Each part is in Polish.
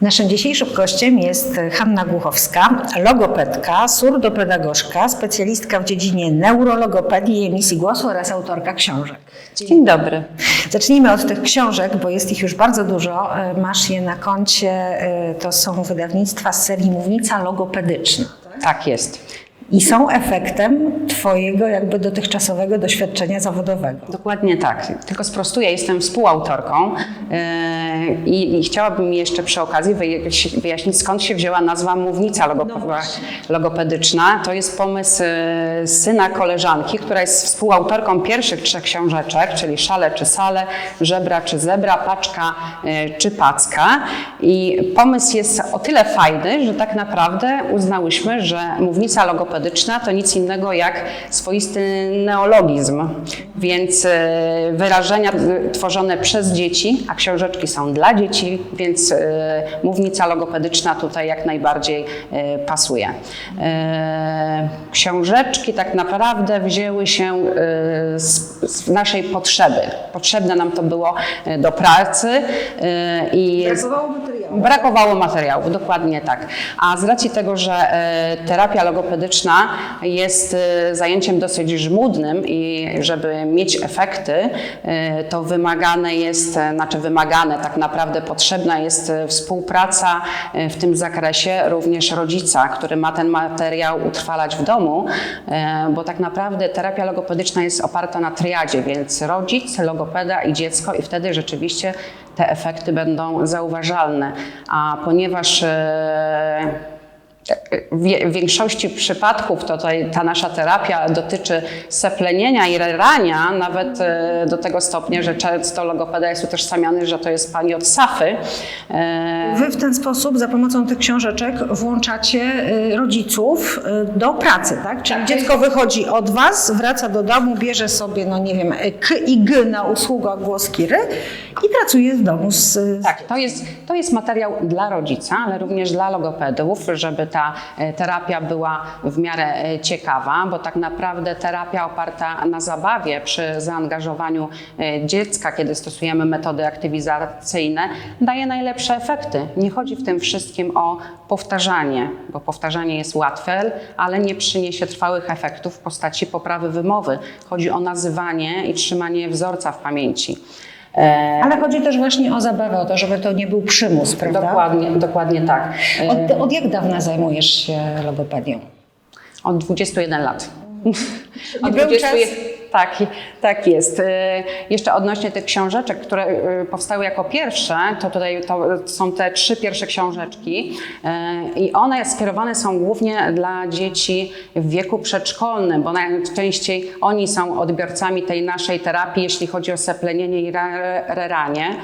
Naszym dzisiejszym gościem jest Hanna Głuchowska, logopedka, surdopedagogzka, specjalistka w dziedzinie neurologopedii i emisji głosu oraz autorka książek. Dzień dobry. Zacznijmy od tych książek, bo jest ich już bardzo dużo. E, Masz je na koncie, e, to są wydawnictwa z serii Mównica Logopedyczna. Tak jest. I są efektem Twojego jakby dotychczasowego doświadczenia zawodowego. Dokładnie tak. Tylko sprostuję, jestem współautorką yy, i, i chciałabym jeszcze przy okazji wyjaś- wyjaśnić, skąd się wzięła nazwa Mównica logope- Logopedyczna. To jest pomysł yy, syna koleżanki, która jest współautorką pierwszych trzech książeczek, czyli Szale czy Sale, Żebra czy Zebra, Paczka yy, czy Packa. I pomysł jest o tyle fajny, że tak naprawdę uznałyśmy, że Mównica logopedyczna to nic innego jak swoisty neologizm, więc e, wyrażenia tworzone przez dzieci, a książeczki są dla dzieci, więc e, mównica logopedyczna tutaj jak najbardziej e, pasuje. Książeczki tak naprawdę wzięły się z, naszej potrzeby. Potrzebne nam to było do pracy i Brakowało materiału. Brakowało materiałów, dokładnie tak. A z racji tego, że terapia logopedyczna jest e, zajęciem dosyć żmudnym i żeby mieć efekty, e, to wymagane jest, e, znaczy wymagane, tak naprawdę potrzebna jest współpraca w tym zakresie również rodzica, który ma ten materiał utrwalać w domu, bo tak naprawdę terapia logopedyczna jest oparta na triadzie, więc rodzic, logopeda i dziecko i wtedy rzeczywiście te efekty będą zauważalne. A ponieważ w większości przypadków tutaj ta nasza terapia dotyczy seplenienia i rerania, nawet e, do tego stopnia, że często logopeda jest utożsamiany, że to jest pani od Safy. E, Wy w ten sposób, za pomocą tych książeczek, włączacie y, rodziców do pracy, tak? Czyli Tak. dziecko wychodzi od Was, wraca do domu, bierze sobie, no nie wiem, K i G na usługach głos Kiry i pracuje w domu z... Tak, to jest, to jest materiał dla rodzica, ale również dla logopedów, żeby ta e, terapia była w miarę e, ciekawa, bo tak naprawdę terapia oparta na zabawie przy zaangażowaniu e, dziecka, kiedy stosujemy metody aktywizacyjne, daje najlepsze efekty. Nie chodzi w tym wszystkim o powtarzanie, bo powtarzanie jest łatwe, ale nie przyniesie trwałych efektów w postaci poprawy wymowy. Chodzi o nazywanie i trzymanie wzorca w pamięci. E, Ale chodzi też właśnie o zabawę, o to, żeby to nie był przymus, prawda? Dokładnie, dokładnie tak. E, Od, od jak dawna zajmujesz się logopedią? Od 21 lat. Od był 20 czas? Tak, tak jest. E, Jeszcze odnośnie tych książeczek, które e, powstały jako pierwsze, to tutaj to są te trzy pierwsze książeczki e, i one skierowane są głównie dla dzieci w wieku przedszkolnym, bo najczęściej oni są odbiorcami tej naszej terapii, jeśli chodzi o seplenienie i re- reranie,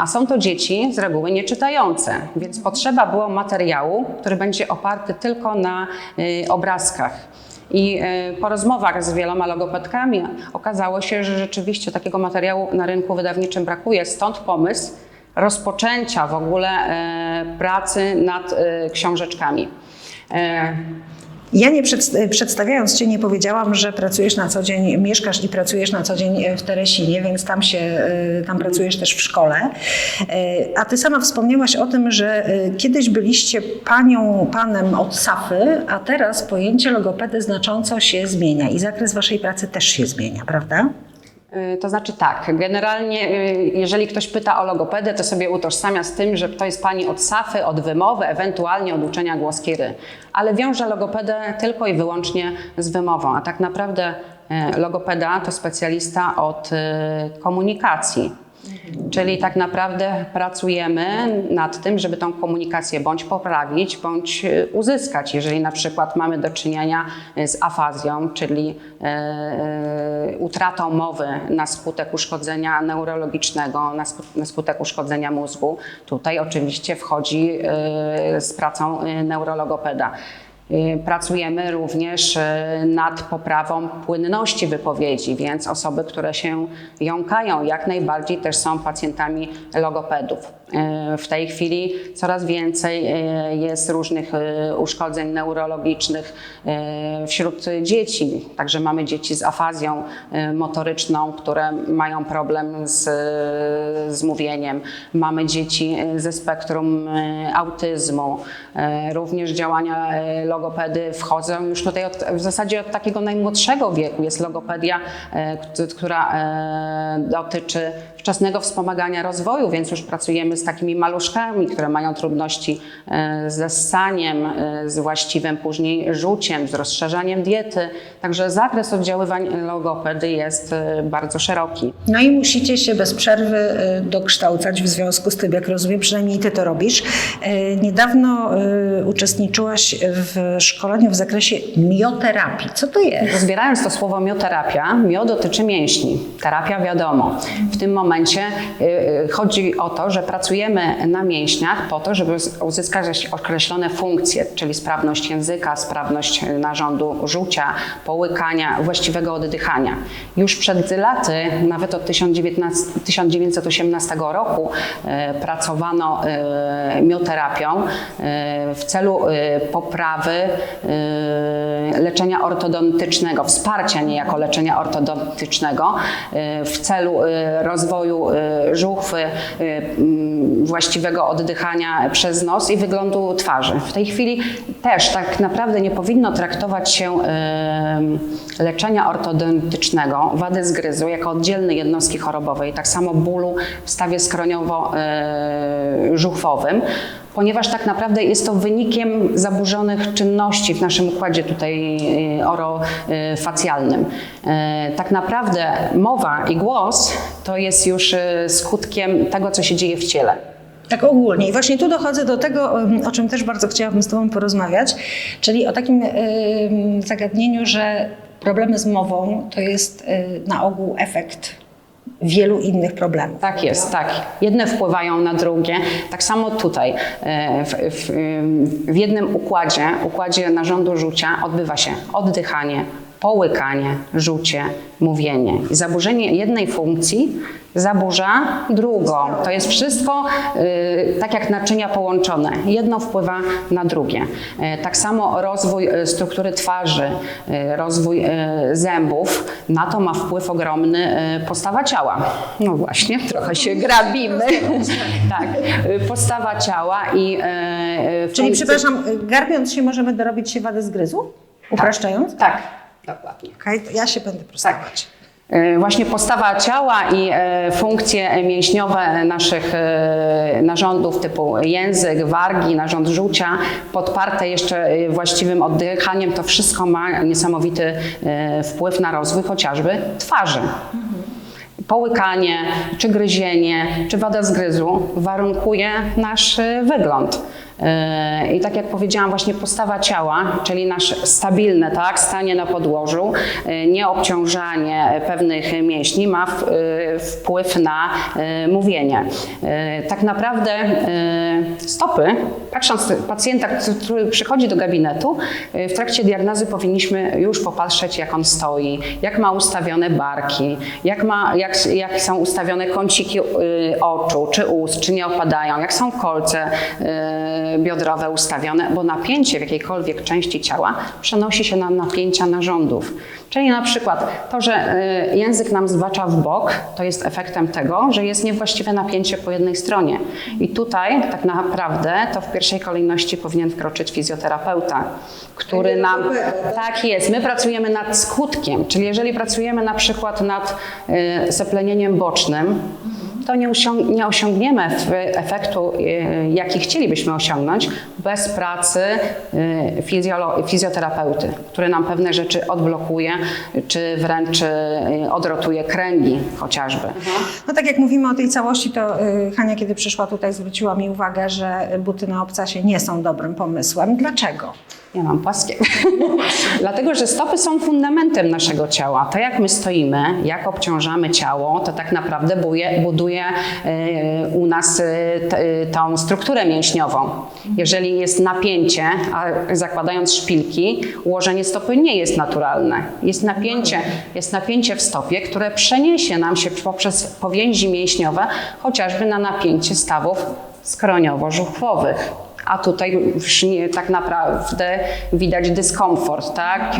a są to dzieci z reguły nieczytające, więc potrzeba było materiału, który będzie oparty tylko na obrazkach. I e, po rozmowach z wieloma logopedkami okazało się, że rzeczywiście takiego materiału na rynku wydawniczym brakuje. Stąd pomysł rozpoczęcia w ogóle e, pracy nad e, książeczkami. E, Ja nie przedst- przedstawiając Cię nie powiedziałam, że pracujesz na co dzień, mieszkasz i pracujesz na co dzień w Teresinie, więc tam się, y, tam pracujesz też w szkole. Y, A Ty sama wspomniałaś o tym, że kiedyś byliście panią, panem od Safy, a teraz pojęcie logopedy znacząco się zmienia i zakres Waszej pracy też się zmienia, prawda? Y, To znaczy tak, generalnie y, jeżeli ktoś pyta o logopedę, to sobie utożsamia z tym, że to jest pani od safy, od wymowy, ewentualnie od uczenia głoskiry. Ale wiąże logopedę tylko i wyłącznie z wymową, a tak naprawdę y, logopeda to specjalista od komunikacji. Czyli tak naprawdę pracujemy nad tym, żeby tą komunikację bądź poprawić, bądź y, uzyskać. Jeżeli na przykład mamy do czynienia y, z afazją, czyli e, e, utratą mowy na skutek uszkodzenia neurologicznego, na, sku, na skutek uszkodzenia mózgu, tutaj oczywiście wchodzi e, z pracą e, neurologopeda. Y, Pracujemy również y, nad poprawą płynności wypowiedzi, więc osoby, które się jąkają, jak najbardziej też są pacjentami logopedów. Y, W tej chwili coraz więcej jest różnych uszkodzeń neurologicznych wśród dzieci. Także mamy dzieci z afazją motoryczną, które mają problem z, z mówieniem. Mamy dzieci ze spektrum autyzmu. Również działania y, logopedy wchodzą już tutaj od, w zasadzie od takiego najmłodszego wieku. Jest logopedia, k- która y, dotyczy wczesnego wspomagania rozwoju, więc już pracujemy z takimi maluszkami, które mają trudności e, ze ssaniem, e, z właściwym później rzuciem, z rozszerzaniem diety. Także zakres oddziaływań logopedy jest e, bardzo szeroki. No i musicie się bez przerwy dokształcać w związku z tym, jak rozumiem, przynajmniej ty to robisz. Niedawno uczestniczyłaś w szkoleniu w zakresie mioterapii. Co to jest? Rozbierając to słowo mioterapia, mio dotyczy mięśni, terapia wiadomo. W tym momencie y, y, chodzi o to, że pracujemy na mięśniach po to, żeby uzyskać określone funkcje, czyli sprawność języka, sprawność narządu żucia, połykania, właściwego oddychania. Już przed laty, nawet od 2019, 1918 roku, pracowano mioterapią w celu poprawy leczenia ortodontycznego, wsparcia niejako leczenia ortodontycznego w celu e, rozwoju e, żuchwy, e, właściwego oddychania przez nos i wyglądu twarzy. W tej chwili też tak naprawdę nie powinno traktować się e, leczenia ortodontycznego, wady zgryzu jako oddzielnej jednostki chorobowej, tak samo bólu w stawie skroniowo-żuchwowym, ponieważ tak naprawdę jest to wynikiem zaburzonych czynności w naszym układzie tutaj e, orofacjalnym. E, Tak naprawdę mowa i głos to jest już e, skutkiem tego, co się dzieje w ciele. Tak ogólnie. I właśnie tu dochodzę do tego, o czym też bardzo chciałabym z Tobą porozmawiać, czyli o takim zagadnieniu, że problemy z mową to jest na ogół efekt wielu innych problemów. Tak jest, tak. Jedne wpływają na drugie. Tak samo tutaj. e, W, w, w jednym układzie, układzie narządu rzucia odbywa się oddychanie, połykanie, rzucie, mówienie. I zaburzenie jednej funkcji zaburza drugą. To jest wszystko y, tak jak naczynia połączone. Jedno wpływa na drugie. E, Tak samo rozwój e, struktury twarzy, e, rozwój e, zębów, na to ma wpływ ogromny e, postawa ciała. No właśnie, trochę się grabimy. tak, e, postawa ciała i e, e, Czyli, funkcje- przepraszam, y, garbiąc się możemy dorobić się wady zgryzu? Upraszczając? Tak, dokładnie. Okej, to ja się będę prostować. E, Właśnie postawa ciała i e, funkcje mięśniowe naszych e, narządów typu język, wargi, narząd żucia, podparte jeszcze właściwym oddychaniem, to wszystko ma niesamowity wpływ na rozwój chociażby twarzy. Połykanie, czy gryzienie, czy wada zgryzu warunkuje nasz wygląd. E, I tak jak powiedziałam, właśnie postawa ciała, czyli nasze stabilne tak, stanie na podłożu, e, nieobciążanie pewnych mięśni ma e, wpływ na mówienie. Tak naprawdę stopy, patrząc pacjenta, który przychodzi do gabinetu, w trakcie diagnozy powinniśmy już popatrzeć, jak on stoi, jak ma ustawione barki, jak, ma, jak, jak są ustawione kąciki oczu, czy ust, czy nie opadają, jak są kolce biodrowe ustawione, bo napięcie w jakiejkolwiek części ciała przenosi się na napięcia narządów. Czyli na przykład to, że y, język nam zwacza w bok, to jest efektem tego, że jest niewłaściwe napięcie po jednej stronie. I tutaj tak naprawdę to w pierwszej kolejności powinien wkroczyć fizjoterapeuta, który nam... Tak jest, my pracujemy nad skutkiem, czyli jeżeli pracujemy na przykład nad y, zaplenieniem bocznym, to nie, osiąg- nie osiągniemy efektu, y, jaki chcielibyśmy osiągnąć, bez pracy y, fizjoterapeuty, który nam pewne rzeczy odblokuje, czy wręcz y, odrotuje kręgi chociażby. No tak jak mówimy o tej całości, to Hania, kiedy przyszła tutaj, zwróciła mi uwagę, że buty na obcasie nie są dobrym pomysłem. Dlaczego? Ja mam płaskie. Dlatego, że stopy są fundamentem naszego ciała. To jak my stoimy, jak obciążamy ciało, to tak naprawdę buduje, buduje e, u nas t- e, tą strukturę mięśniową. Jeżeli jest napięcie, a zakładając szpilki, ułożenie stopy nie jest naturalne. Jest napięcie, jest napięcie w stopie, które przeniesie nam się poprzez powięzi mięśniowe, chociażby na napięcie stawów skroniowo-żuchwowych. A tutaj już nie, tak naprawdę widać dyskomfort, tak?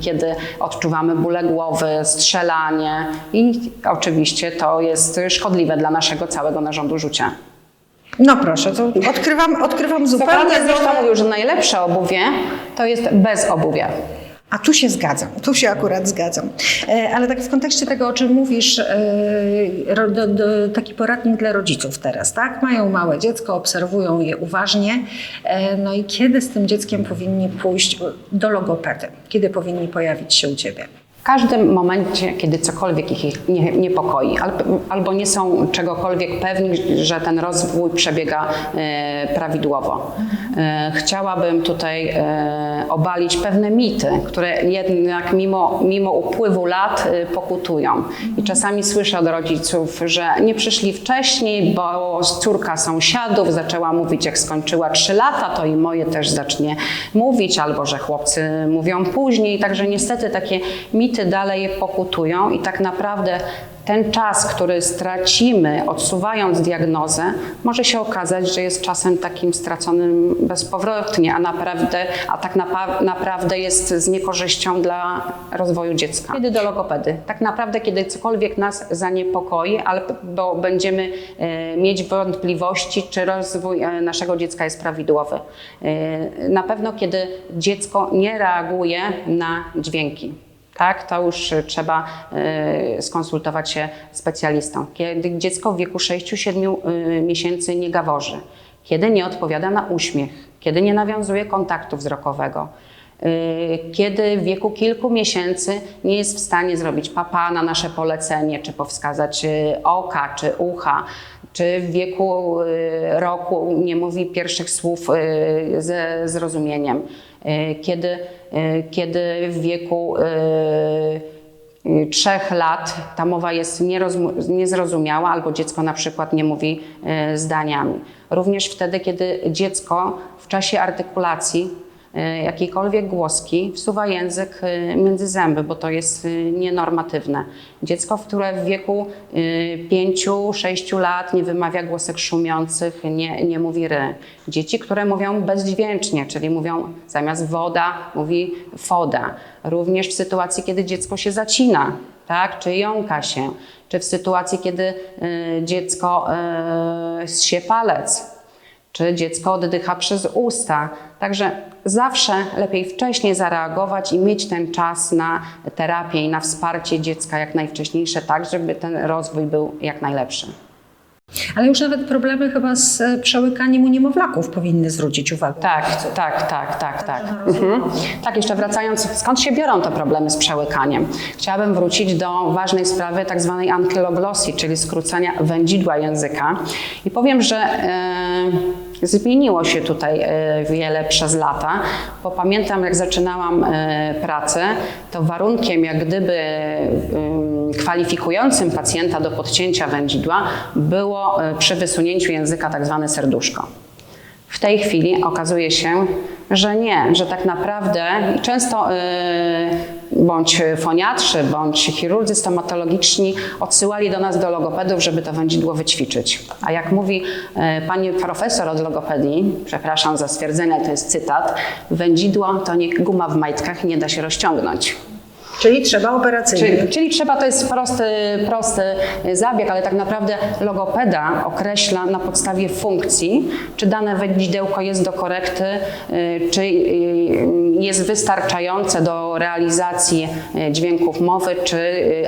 Kiedy odczuwamy bóle głowy, strzelanie i oczywiście to jest szkodliwe dla naszego całego narządu rzucia. No proszę, to odkrywam, odkrywam zupełnie Sokrates zresztą mówił, że najlepsze obuwie to jest bez obuwia. A tu się zgadzam, tu się akurat zgadzam. E, Ale tak w kontekście tego, o czym mówisz, e, do, do, taki poradnik dla rodziców teraz, tak? Mają małe dziecko, obserwują je uważnie. E, No i kiedy z tym dzieckiem powinni pójść do logopedy? Kiedy powinni pojawić się u Ciebie? Każdym momencie, kiedy cokolwiek ich nie, niepokoi, albo, nie są czegokolwiek pewni, że ten rozwój przebiega e, prawidłowo. E, chciałabym tutaj e, obalić pewne mity, które jednak mimo, mimo upływu lat pokutują. I czasami słyszę od rodziców, że nie przyszli wcześniej, bo córka sąsiadów zaczęła mówić, jak skończyła 3 lata, to i moje też zacznie mówić, albo że chłopcy mówią później. Także niestety takie mity dalej pokutują i tak naprawdę ten czas, który stracimy odsuwając diagnozę, może się okazać, że jest czasem takim straconym bezpowrotnie, a, naprawdę, a tak naprawdę jest z niekorzyścią dla rozwoju dziecka. Kiedy do logopedy? Tak naprawdę, kiedy cokolwiek nas zaniepokoi, albo będziemy e, mieć wątpliwości, czy rozwój e, naszego dziecka jest prawidłowy. E, na pewno, kiedy dziecko nie reaguje na dźwięki. Tak, to już y, trzeba y, skonsultować się z specjalistą. Kiedy dziecko w wieku 6-7 y, miesięcy nie gaworzy, kiedy nie odpowiada na uśmiech, kiedy nie nawiązuje kontaktu wzrokowego, kiedy w wieku kilku miesięcy nie jest w stanie zrobić papa na nasze polecenie, czy powskazać oka, czy ucha, czy w wieku roku nie mówi pierwszych słów ze zrozumieniem, kiedy, kiedy w wieku y, trzech lat ta mowa jest niezrozumiała albo dziecko na przykład nie mówi y, zdaniami. Również wtedy, kiedy dziecko w czasie artykulacji jakiejkolwiek głoski wsuwa język y, między zęby, bo to jest y, nienormatywne. Dziecko, które w wieku 5-6 lat nie wymawia głosek szumiących, nie, nie mówi ry. Dzieci, które mówią bezdźwięcznie, czyli mówią zamiast woda, mówi foda. Również w sytuacji, kiedy dziecko się zacina, tak, czy jąka się, czy w sytuacji, kiedy dziecko zsie palec, czy dziecko oddycha przez usta. Także zawsze lepiej wcześniej zareagować i mieć ten czas na terapię i na wsparcie dziecka jak najwcześniejsze, tak, żeby ten rozwój był jak najlepszy. Ale już nawet problemy chyba z e, przełykaniem u niemowlaków powinny zwrócić uwagę. Tak, tak, tak, tak, tak. Mhm. Tak, jeszcze wracając, skąd się biorą te problemy z przełykaniem? Chciałabym wrócić do ważnej sprawy tak zwanej ankyloglosji, czyli skrócenia wędzidła języka. I powiem, że e, zmieniło się tutaj e, wiele przez lata, bo pamiętam jak zaczynałam e, pracę, to warunkiem jak gdyby ym, kwalifikującym pacjenta do podcięcia wędzidła było e, przy wysunięciu języka tak zwane serduszko. W tej chwili okazuje się, że nie, że tak naprawdę często bądź foniatrzy, bądź chirurdzy stomatologiczni odsyłali do nas do logopedów, żeby to wędzidło wyćwiczyć. A jak mówi y, pani profesor od logopedii, przepraszam za stwierdzenie, to jest cytat, wędzidło to nie guma w majtkach, nie da się rozciągnąć. Czyli trzeba operacyjnie. Czyli, czyli trzeba, to jest prosty, prosty zabieg, ale tak naprawdę logopeda określa na podstawie funkcji, czy dane wędzidełko jest do korekty, y, czy y, jest wystarczające do realizacji y, dźwięków mowy, czy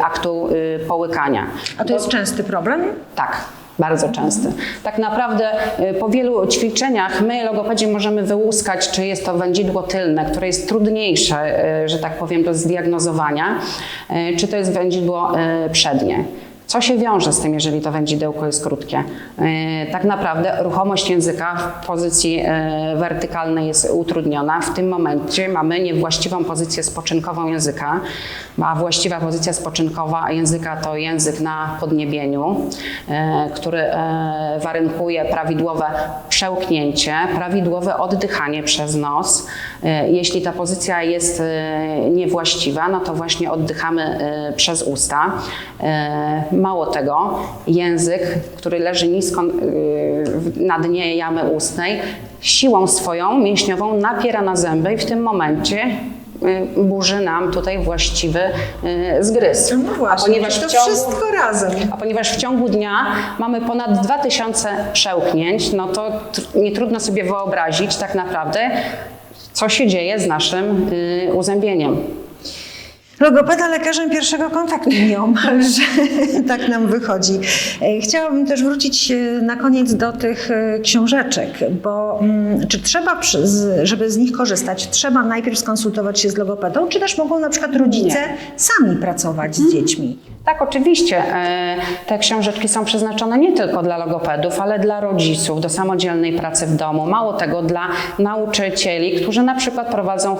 aktu połykania. A to jest częsty problem? Tak, bardzo częsty. Tak naprawdę y, po wielu ćwiczeniach my, logopedzi, możemy wyłuskać, czy jest to wędzidło tylne, które jest trudniejsze, y, że tak powiem, do zdiagnozowania, y, czy to jest wędzidło przednie. Co się wiąże z tym, jeżeli to wędzidełko jest krótkie? E, Tak naprawdę ruchomość języka w pozycji e, wertykalnej jest utrudniona. W tym momencie mamy niewłaściwą pozycję spoczynkową języka, a właściwa pozycja spoczynkowa języka to język na podniebieniu, e, który warunkuje prawidłowe przełknięcie, prawidłowe oddychanie przez nos. Jeśli ta pozycja jest niewłaściwa, no to właśnie oddychamy przez usta. Mało tego, język, który leży nisko w- na dnie jamy ustnej, siłą swoją mięśniową napiera na zęby i w tym momencie e, burzy nam tutaj właściwy e, zgryz. No właśnie, A ponieważ to ciągu, wszystko razem. a ponieważ w ciągu dnia mamy ponad 2000 przełknięć, no to nie trudno sobie wyobrazić tak naprawdę, co się dzieje z naszym y, uzębieniem. Logopeda lekarzem pierwszego kontaktu nieomal, że tak nam wychodzi. E, Chciałabym też wrócić e, na koniec do tych e, książeczek, bo mm, czy trzeba, żeby z nich korzystać, trzeba najpierw skonsultować się z logopedą, czy też mogą na przykład rodzice sami pracować z dziećmi? Tak, oczywiście. Te książeczki są przeznaczone nie tylko dla logopedów, ale dla rodziców, do samodzielnej pracy w domu. Mało tego, dla nauczycieli, którzy na przykład prowadzą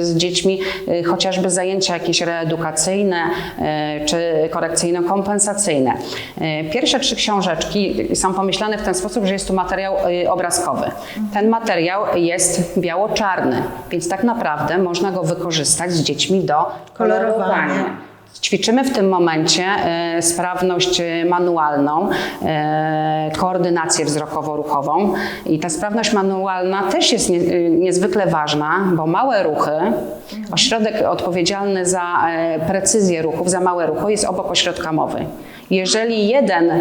z dziećmi chociażby zajęcia jakieś reedukacyjne e, czy korekcyjno-kompensacyjne. E, Pierwsze trzy książeczki są pomyślane w ten sposób, że jest tu materiał e, obrazkowy. Ten materiał jest biało-czarny, więc tak naprawdę można go wykorzystać z dziećmi do Kolorowania. Ćwiczymy w tym momencie e, sprawność e, manualną, e, koordynację wzrokowo-ruchową i ta sprawność manualna też jest nie, niezwykle ważna, bo małe ruchy, ośrodek odpowiedzialny za precyzję ruchów, za małe ruchy jest obok ośrodka mowy. Jeżeli jeden,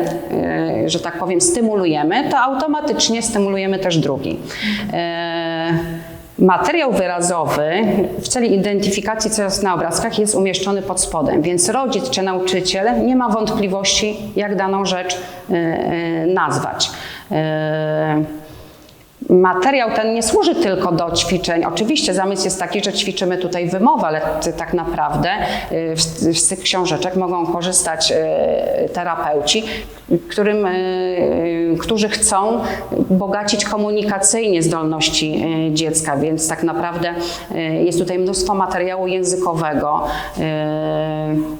że tak powiem, stymulujemy, to automatycznie stymulujemy też drugi. E, Materiał wyrazowy w celu identyfikacji, co jest na obrazkach, jest umieszczony pod spodem, więc rodzic czy nauczyciel nie ma wątpliwości, jak daną rzecz e, e, nazwać. Materiał ten nie służy tylko do ćwiczeń. Oczywiście zamysł jest taki, że ćwiczymy tutaj wymowę, ale tak naprawdę y, z, tych książeczek mogą korzystać y, terapeuci, którym, y, którzy chcą bogacić komunikacyjnie zdolności dziecka, więc tak naprawdę jest tutaj mnóstwo materiału językowego.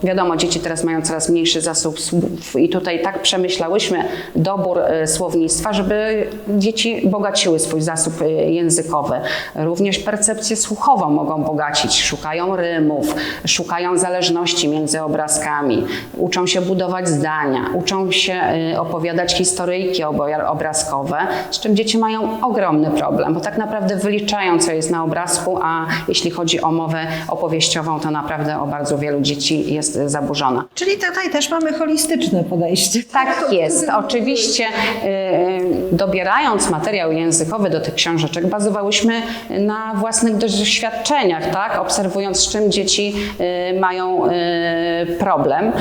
Wiadomo, dzieci teraz mają coraz mniejszy zasób słów i tutaj tak przemyślałyśmy dobór słownictwa, żeby dzieci bogaciły swój zasób y, językowy. Również percepcję słuchową mogą bogacić. Szukają rymów, szukają zależności między obrazkami, uczą się budować zdania, uczą się y, opowiadać historyjki obrazkowe, z czym dzieci mają ogromny problem, bo tak naprawdę wyliczają, co jest na obrazku, a jeśli chodzi o mowę opowieściową, to naprawdę o bardzo wielu dzieci jest zaburzona. Czyli tutaj też mamy holistyczne podejście. Tak jest. Oczywiście y, dobierając materiał językowy do tych książeczek, bazowałyśmy na własnych doświadczeniach, tak? obserwując z czym dzieci y, mają y, problem.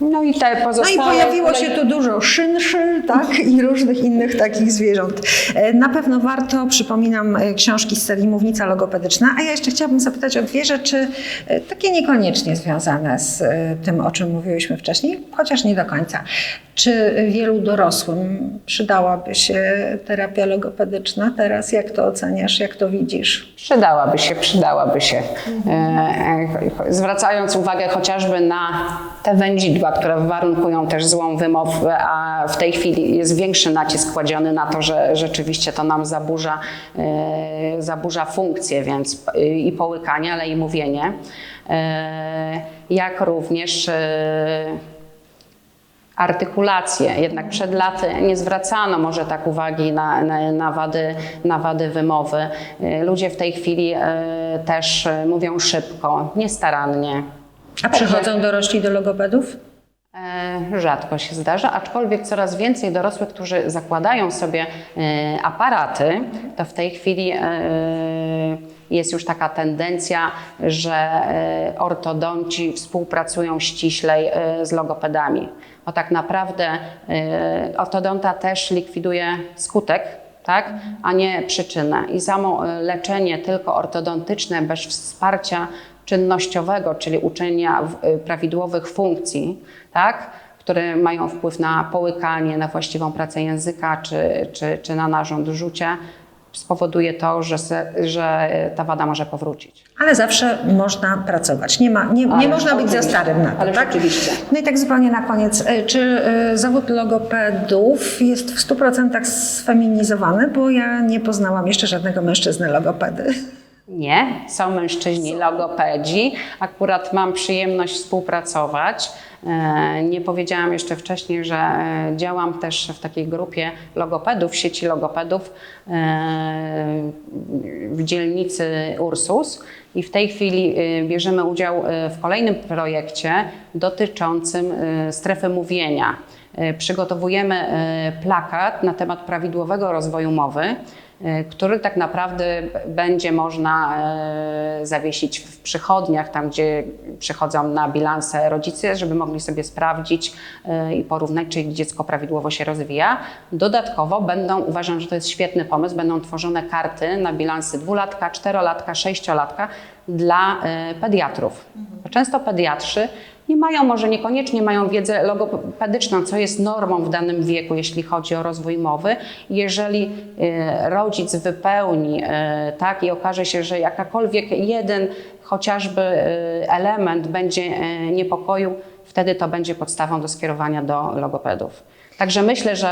No i te No i pozostałe... pojawiło się tu dużo szynszy, tak, i różnych innych takich zwierząt. E, Na pewno warto, przypominam, e, książki z serii Mównica Logopedyczna, a ja jeszcze chciałabym zapytać o dwie rzeczy, e, takie niekoniecznie związane z tym, o czym mówiłyśmy wcześniej, chociaż nie do końca. Czy wielu dorosłym przydałaby się terapia logopedyczna teraz? Jak to oceniasz, jak to widzisz? Przydałaby się, przydałaby się. E, Zwracając uwagę chociażby na te które warunkują też złą wymowę, a w tej chwili jest większy nacisk kładziony na to, że rzeczywiście to nam zaburza, e, zaburza funkcję, więc e, i połykanie, ale i mówienie. E, Jak również artykulację. Jednak przed laty nie zwracano może tak uwagi na, na, na, wady, na wady wymowy. Ludzie w tej chwili też mówią szybko, niestarannie. A przychodzą dorośli do logopedów? E, Rzadko się zdarza, aczkolwiek coraz więcej dorosłych, którzy zakładają sobie e, aparaty, to w tej chwili e, jest już taka tendencja, że ortodonci współpracują ściślej z logopedami. Bo tak naprawdę ortodonta też likwiduje skutek tak, a nie przyczynę. I samo leczenie tylko ortodontyczne bez wsparcia czynnościowego, czyli uczenia y, prawidłowych funkcji, tak? które mają wpływ na połykanie, na właściwą pracę języka czy, czy, czy na narząd rzucia, spowoduje to, że, se, że ta wada może powrócić. Ale zawsze można pracować. Nie, ma, nie, nie można być za starym na to, Ale tak? rzeczywiście. No i tak zupełnie na koniec. e, Czy e, zawód logopedów jest w 100% sfeminizowany? Bo ja nie poznałam jeszcze żadnego mężczyzny logopedy. Nie, są mężczyźni logopedzi. Akurat mam przyjemność współpracować. E, Nie powiedziałam jeszcze wcześniej, że e, działam też w takiej grupie logopedów, sieci logopedów e, w dzielnicy Ursus. I w tej chwili bierzemy udział w kolejnym projekcie dotyczącym strefy mówienia. Przygotowujemy plakat na temat prawidłowego rozwoju mowy, który tak naprawdę będzie można e, zawiesić w przychodniach, tam gdzie przychodzą na bilanse rodzice, żeby mogli sobie sprawdzić e, i porównać, czy dziecko prawidłowo się rozwija. Dodatkowo będą, uważam, że to jest świetny pomysł, będą tworzone karty na bilansy dwulatka, czterolatka, sześciolatka dla e, pediatrów. Często pediatrzy nie mają, może niekoniecznie mają wiedzę logopedyczną, co jest normą w danym wieku, jeśli chodzi o rozwój mowy. Jeżeli e, rodzic wypełni e, tak i okaże się, że jakakolwiek jeden chociażby e, element będzie niepokoił, wtedy to będzie podstawą do skierowania do logopedów. Także myślę, że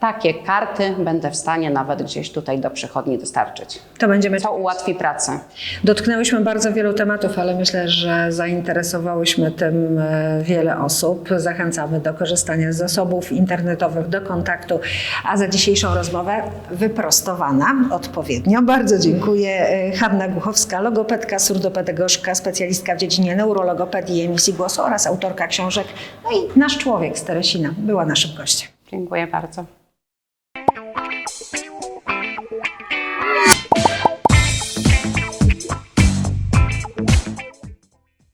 takie karty będę w stanie nawet gdzieś tutaj do przychodni dostarczyć, To będziemy co ułatwi pracę. Dotknęłyśmy bardzo wielu tematów, ale myślę, że zainteresowałyśmy tym e, wiele osób. Zachęcamy do korzystania z zasobów internetowych, do kontaktu. A za dzisiejszą rozmowę wyprostowana odpowiednio. Bardzo dziękuję. E, Hanna Głuchowska, logopedka, surdopedagożka, specjalistka w dziedzinie neurologopedii i emisji głosu oraz autorka książek. No i nasz człowiek z Teresina była naszym gościem. Dziękuję bardzo.